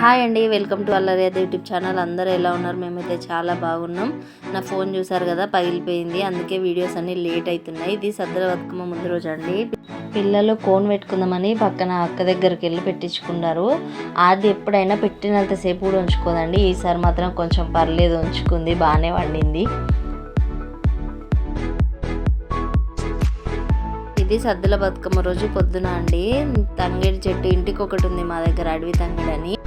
Hi అండి welcome to అల్లరియా YouTube channel. అందరూ ఎలా ఉన్నారు? మేమైతే చాలా బాగున్నాం. నా ఫోన్ చూసారు కదా పగిలిపోయింది. అందుకే వీడియోస్ అన్ని లేట్ అవుతున్నాయి ఇది సద్దల బతుకమ్మ ముందు రోజు అండి. పిల్లలు కోన్ పెట్టుకుందామని పక్కన అక్క దగ్గరికి వెళ్ళి పెట్టించుకున్నారు. అది ఎప్పుడైనా పెట్టినంతసేపు కూడా ఉంచుకోదండి. ఈసారి మాత్రం కొంచెం పర్లేదు ఉంచుకుంది. బాగానే వండింది. ఇది సద్దుల బతుకమ్మ రోజు పొద్దున అండి. తంగేడి చెట్టు ఇంటికి ఒకటి ఉంది మా దగ్గర అడవి తంగేడు అని.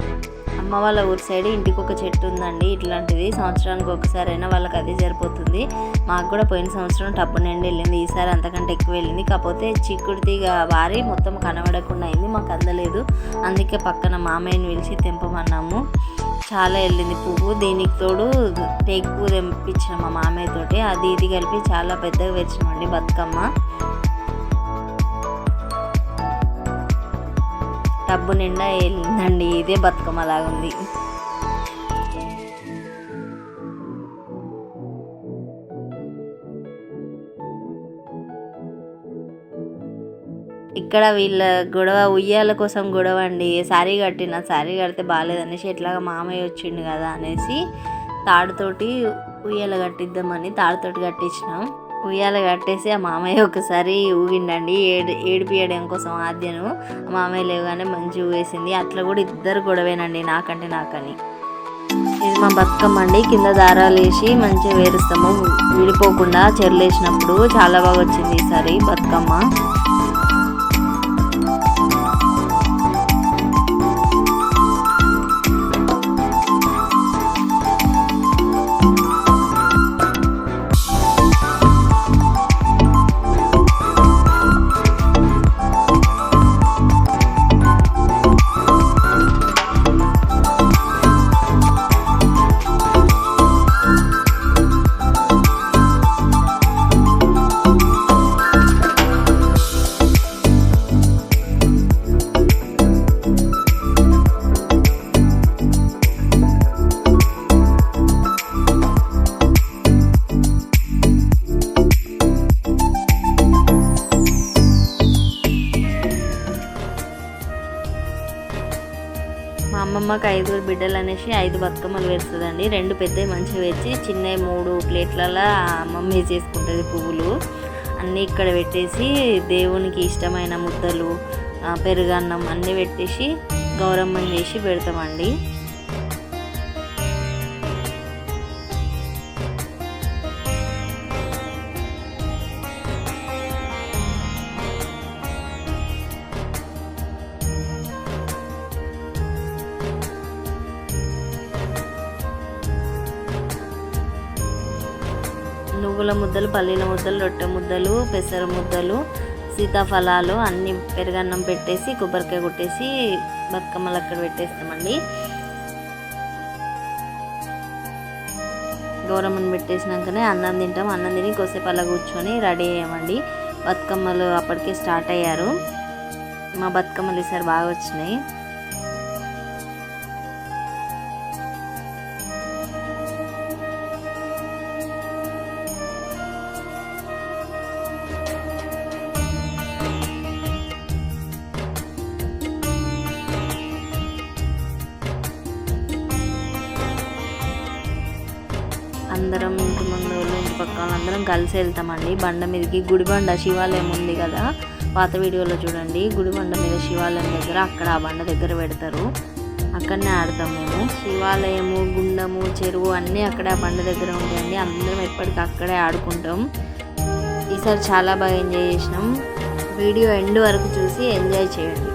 అమ్మ వాళ్ళ ఊరి సైడ్ ఇంటికి ఒక చెట్టు ఉందండి. ఇట్లాంటిది సంవత్సరానికి ఒకసారి అయినా వాళ్ళకి అది సరిపోతుంది. మాకు కూడా పోయిన సంవత్సరం టబ్బు నిండి వెళ్ళింది. ఈసారి అంతకంటే ఎక్కువ వెళ్ళింది. కాకపోతే చిక్కుడు తీగ వారి మొత్తం కనబడకుండా అయింది. మాకు అందలేదు. అందుకే పక్కన మామయ్యని పిలిచి తెంపమన్నాము. చాలా వెళ్ళింది పువ్వు. దీనికి తోడు టేక్ పువ్వు తెంపించిన మా మామయ్య తోటి. అది ఇది కలిపి చాలా పెద్దగా తెచ్చినామండి బతుకమ్మ. టబ్బు నిండా వెళ్ళిందండి ఇదే బతుకమ్మ లాగుంది. ఇక్కడ వీళ్ళ గొడవ ఉయ్యాల కోసం గొడవ అండి. శారీ కట్టిన శారీ కడితే బాగాలేదనేసి ఎట్లాగా మామయ్య వచ్చిండు కదా అనేసి తాడుతోటి ఉయ్యాల కట్టిద్దామని తాడుతోటి కట్టించినాం. ఉయ్యాల కట్టేసి ఆ మామయ్య ఒకసారి ఊగిండండి. ఏడు ఏడిపియడం కోసం ఆద్యను. మామయ్య లేవగానే మంచి ఊగేసింది. అట్లా కూడా ఇద్దరు గొడవేనండి నాకంటే నాకని. ఇది మా బతుకమ్మ అండి కింద దారాలు వేసి మంచిగా వేరుస్తాము. విడిపోకుండా చెర్లేసినప్పుడు చాలా బాగా వచ్చింది ఈసారి బతుకమ్మ. మా ఐదుగురు బిడ్డలు అనేసి ఐదు బతుకమ్మలు వేస్తుందండి రెండు పెద్దవి మంచిగా వేసి చిన్నవి మూడు ప్లేట్లలో అమ్మమ్మ చేసుకుంటుంది పువ్వులు. అన్నీ ఇక్కడ పెట్టేసి దేవునికి ఇష్టమైన ముద్దలు పెరుగన్నం అన్నీ పెట్టేసి గౌరమ్మని చేసి పెడతామండి. పూల ముద్దలు పల్లీల ముద్దలు రొట్టె ముద్దలు పెసర ముద్దలు సీతాఫలాలు అన్నీ పెరుగన్నం పెట్టేసి కొబ్బరికాయ కొట్టేసి బతుకమ్మలు అక్కడ పెట్టేస్తామండి. గౌరమ్మను పెట్టేసినాకనే అన్నం తింటాం. అన్నం తిని కొద్దిసేపు అలా కూర్చొని రెడీ అయ్యామండి. బతుకమ్మలు అప్పటికే స్టార్ట్ అయ్యారు. మా బతుకమ్మలు ఈసారి బాగా వచ్చినాయి. అందరం ఇంటి ముందు వాళ్ళు ఇంటి పక్క వాళ్ళందరం కలిసి వెళ్తామండి. బండ మీదకి గుడిబండ శివాలయం ఉంది కదా. పాత వీడియోలో చూడండి. గుడిబండ మీద శివాలయం దగ్గర అక్కడ ఆ బండ దగ్గర పెడతారు. అక్కడనే ఆడతాం మేము. శివాలయము గుండము చెరువు అన్నీ అక్కడ ఆ బండ దగ్గర ఉంటాయండి. అందరం ఎప్పటికీ అక్కడే ఆడుకుంటాం. ఈసారి చాలా బాగా ఎంజాయ్ చేసినాం. వీడియో ఎండ్ వరకు చూసి ఎంజాయ్ చేయండి.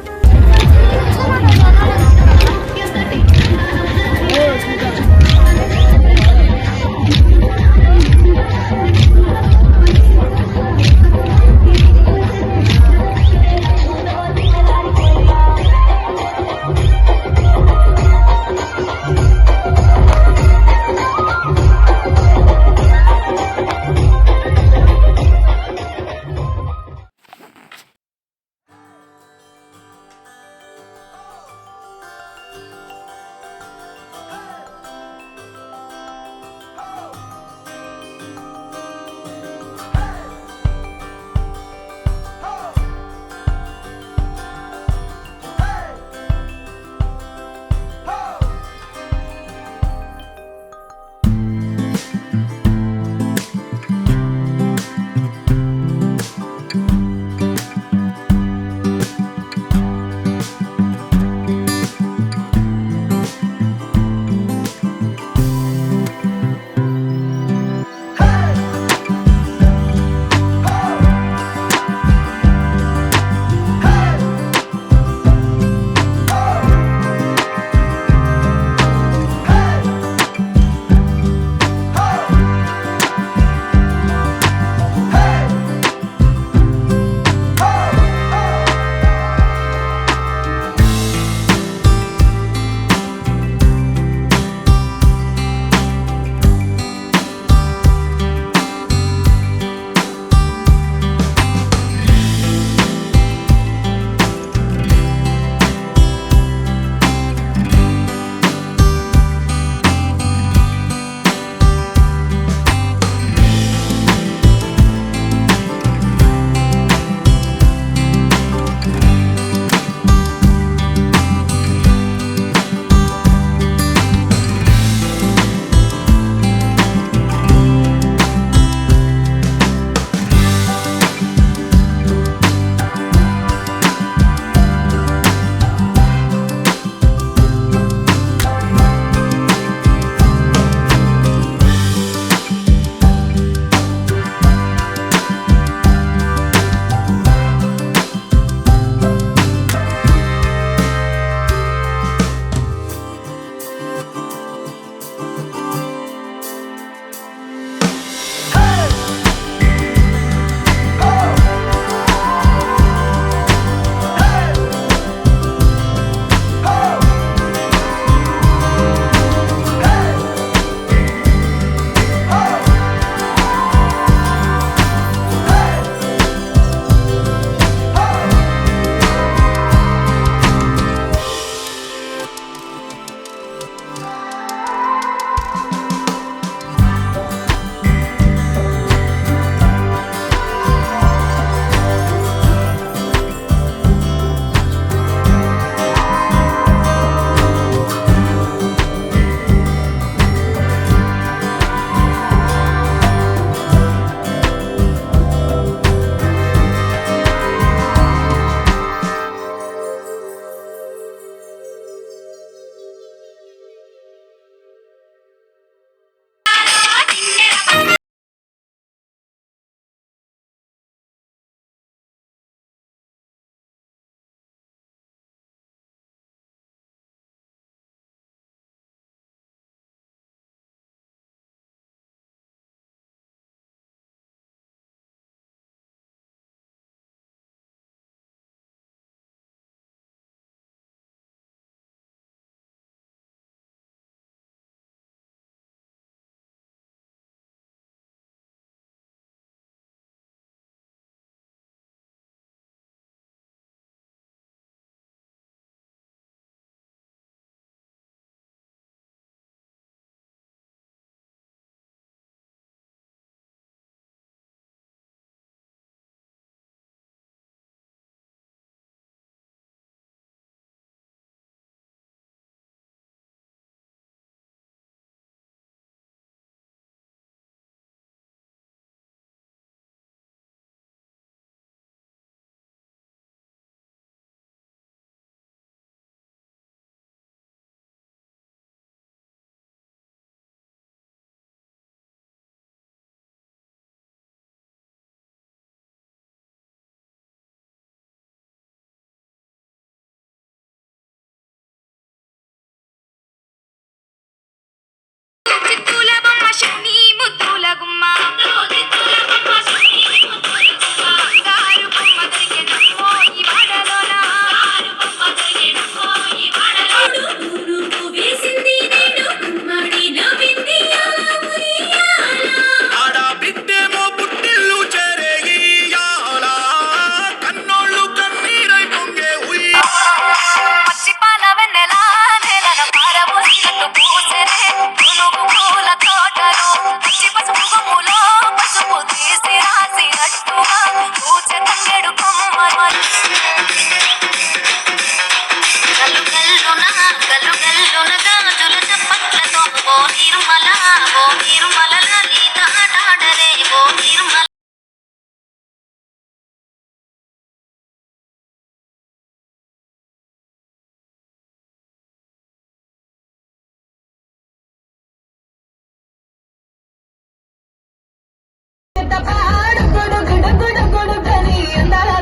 చూపిట్టపా గుడు గుడు గుడు గుడు కని. అందాల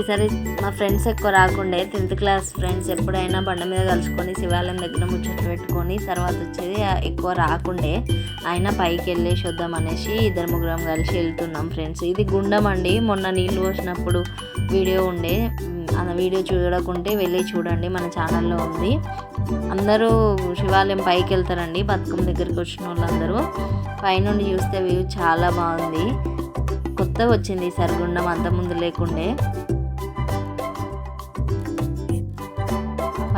ఈసారి మా ఫ్రెండ్స్ ఎక్కువ రాకుండే టెన్త్ క్లాస్ ఫ్రెండ్స్ ఎప్పుడైనా బండ మీద కలుసుకొని శివాలయం దగ్గర ముచ్చట్లు పెట్టుకొని తర్వాత వచ్చేది ఎక్కువ రాకుండే. అయినా పైకి వెళ్ళేసి వద్దాం అనేసి ఇద్దరు ముగ్గురం కలిసి వెళ్తున్నాం ఫ్రెండ్స్. ఇది గుండం అండి. మొన్న నీళ్ళు పోసినప్పుడు వీడియో ఉండే. ఆ వీడియో చూడకుంటే వెళ్ళి చూడండి. మన ఛానల్లో ఉంది. అందరూ శివాలయం పైకి వెళ్తారండి. బతుకమ్మ దగ్గరికి వచ్చిన వాళ్ళందరూ. పైనుండి చూస్తే వ్యూ చాలా బాగుంది. కొత్తగా వచ్చింది ఈ సరుగుండం అంత ముందు లేకుండే.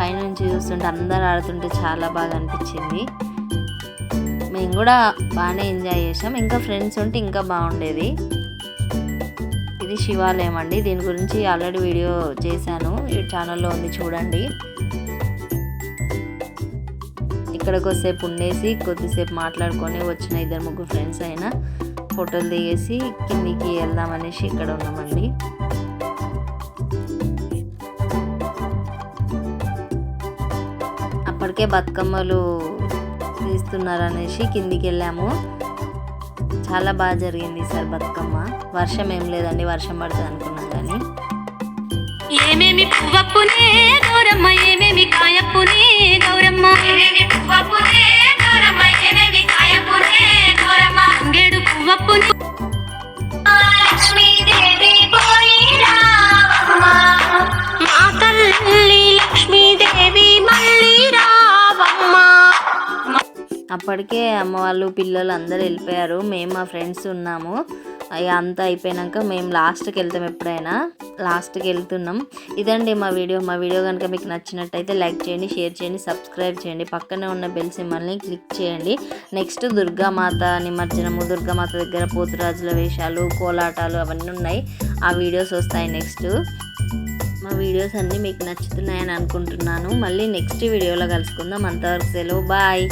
పైనుంచి చూస్తుంటే అందరు ఆడుతుంటే చాలా బాగా అనిపించింది. మేము కూడా బాగానే ఎంజాయ్ చేసాం ఇంకా ఫ్రెండ్స్ ఉంటే ఇంకా బాగుండేది. ఇది శివాలయం అండి. దీని గురించి ఆల్రెడీ వీడియో చేశాను. ఈ ఛానల్లో ఉంది చూడండి. ఇక్కడ కొద్దిసేపు ఉండేసి కొద్దిసేపు మాట్లాడుకొని వచ్చిన ఇద్దరు ముగ్గురు ఫ్రెండ్స్ అయినా ఫోటోలు దిగేసి కిందికి వెళ్దామనేసి ఇక్కడ ఉన్నామండి. అప్పటికే బతుకమ్మలు తీస్తున్నారు అనేసి కిందికి వెళ్ళాము చాలా బాగా జరిగింది సార్ బతుకమ్మ. వర్షం ఏం లేదండి వర్షం పడుతుంది అనుకున్నాం కానీ. ఏమేమి పువ్వప్పునే గౌరమ్మ ఏమేమి కాయప్పునే గౌరమ్మ. ఏమేమి పువ్వప్పునే గౌరమ్మ ఏమేమి కాయప్పునే గౌరమ్మ. అంగేడు పువ్వప్పునే అప్పటికే అమ్మ వాళ్ళు పిల్లలు అందరూ వెళ్ళిపోయారు. మేము మా ఫ్రెండ్స్ ఉన్నాము. అవి అంతా అయిపోయినాక మేము లాస్ట్కి వెళ్తాం ఎప్పుడైనా. లాస్ట్కి వెళ్తున్నాం. ఇదండి మా వీడియో. మా వీడియో కనుక మీకు నచ్చినట్టయితే లైక్ చేయండి షేర్ చేయండి సబ్స్క్రైబ్ చేయండి. పక్కనే ఉన్న బెల్ సింబల్ని క్లిక్ చేయండి. నెక్స్ట్ దుర్గామాత నిమజ్జనము దుర్గామాత దగ్గర పోతురాజుల వేషాలు కోలాటాలు అవన్నీ ఉన్నాయి. ఆ వీడియోస్ వస్తాయి నెక్స్ట్. మా వీడియోస్ అన్నీ మీకు నచ్చుతున్నాయని అనుకుంటున్నాను. మళ్ళీ నెక్స్ట్ వీడియోలో కలుసుకుందాం. అంతవరకు సెలవు. బాయ్.